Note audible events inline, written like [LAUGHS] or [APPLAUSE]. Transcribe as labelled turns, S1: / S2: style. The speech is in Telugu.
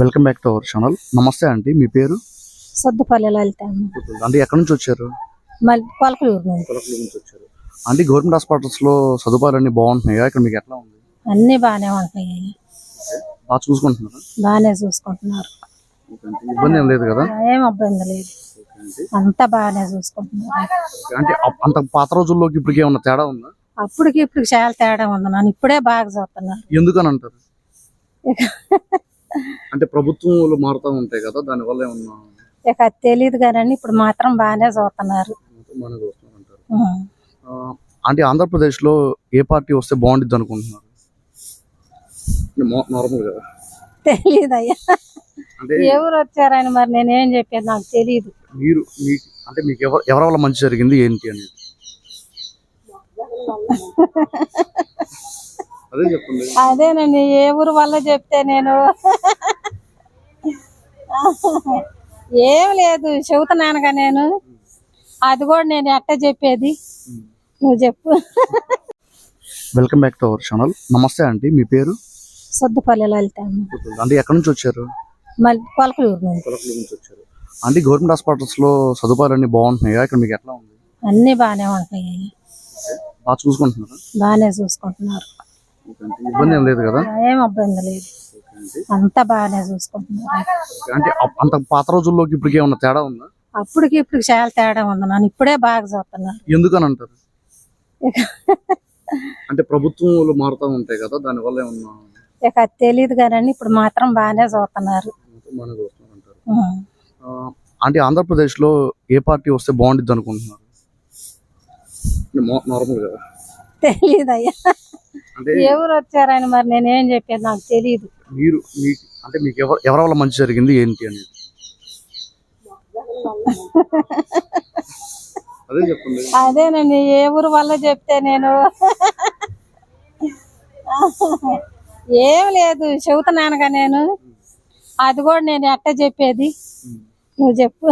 S1: Welcome back to our channel నమస్తే అండి మీ పేరు?
S2: సొద్దుపల్లి లలిత
S1: అంటే ఎక్కడి నుంచి వచ్చారు?
S2: కొలకలూరు
S1: నుంచి. వచ్చారు. అంటే గవర్నమెంట్ హాస్పిటల్స్లో సదుపాయాలు అన్ని బాగుంటున్నాయా? ఇక్కడ మీకు ఎట్లా ఉంది?
S2: అన్ని బాగానే ఉంటున్నాయి.
S1: బాగా చూసుకుంటున్నారా?
S2: బాగానే చూసుకుంటున్నారు.
S1: ఇబ్బంది ఏం లేదు కదా?
S2: ఏం ఇబ్బంది లేదు. అంతా బాగానే చూసుకుంటున్నారు.
S1: అంటే అంత పాత రోజుల్లోకి ఇప్పటికి ఏమన్నా తేడా ఉందా?
S2: అప్పటికి ఇప్పుడు చాలా తేడా ఉంది. నన్ను ఇప్పుడే బాగా చూస్తున్నారు.
S1: ఎందుకని అంటారు? అంటే ప్రభుత్వంలో మారుతూ ఉంటాయి కదా దానివల్ల ఏమన్నా
S2: ఇక అది తెలియదు కానీ ఇప్పుడు మాత్రం బాగానే చూస్తున్నారు.
S1: అంటే ఆంధ్రప్రదేశ్లో ఏ పార్టీ వస్తే బాగుండిద్ది అనుకుంటున్నారు? నార్మల్
S2: తెలియదు అయ్యా. ఎవరు వచ్చారని మరి? నేనేం చెప్పేది నాకు తెలియదు
S1: మీరు మీకు అంటే మీకు ఎవరు ఎవరి వల్ల మంచి జరిగింది ఏంటి అనేది? [LAUGHS] అదే చెప్పండి.
S2: అదేనండి ఏ ఊరు వల్ల చెప్తే నేను. ఏం లేదు చెబుతున్నానుగా నేను. అది కూడా నేను ఎట్ట చెప్పేది. నువ్వు చెప్పు.
S1: Welcome back to our channel. నమస్తే అండి మీ పేరు?
S2: సొద్దుపల్లి లలిత
S1: అంటే ఎక్కడి నుంచి వచ్చారు?
S2: మళ్ళీ
S1: నుంచి. వచ్చారు. అంటే గవర్నమెంట్ హాస్పిటల్స్లో సదుపాయాలు అన్ని బాగుంటున్నాయా? ఇక్కడ మీకు ఎట్లా ఉంది?
S2: అన్ని బాగానే ఉంటున్నాయి.
S1: బాగా చూసుకుంటున్నారా?
S2: బాగానే చూసుకుంటున్నారు.
S1: ఇబ్బంది ఏం లేదు కదా?
S2: ఏం ఇబ్బంది లేదు. అంతా బాగానే చూసుకుంటున్నారు.
S1: అంటే అంత పాత రోజుల్లోకి ఇప్పటికి ఏమన్నా తేడా ఉందా?
S2: అప్పటికి ఇప్పుడు చాలా తేడా ఉంది. నన్ను ఇప్పుడే బాగా చూస్తున్నారు.
S1: ఎందుకని అంటారు? అంటే ప్రభుత్వంలో మారుతూ ఉంటాయి కదా దానివల్ల ఏమన్నా?
S2: ఇక అది తెలియదు కానీ ఇప్పుడు మాత్రం బాగానే చూస్తున్నారు.
S1: బాగానే చూస్తున్నారు అంటే ఆంధ్రప్రదేశ్లో ఏ పార్టీ వస్తే బాగుండిద్ది అనుకుంటున్నారు? నార్మల్గా.
S2: తెలియదు అయ్యా ఎవరు వచ్చారని మరి నేనేం చెప్పేది నాకు తెలియదు
S1: మీరు మీకు అంటే మీకు ఎవరు ఎవరి వల్ల మంచి జరిగింది ఏంటి అనేది? అదే చెప్పండి.
S2: అదేనండి ఏ ఊరు వల్ల చెప్తే నేను? ఏం లేదు చెబుతున్నానుగా నేను. అది కూడా నేను ఎట్ట చెప్పేది? నువ్వు చెప్పు.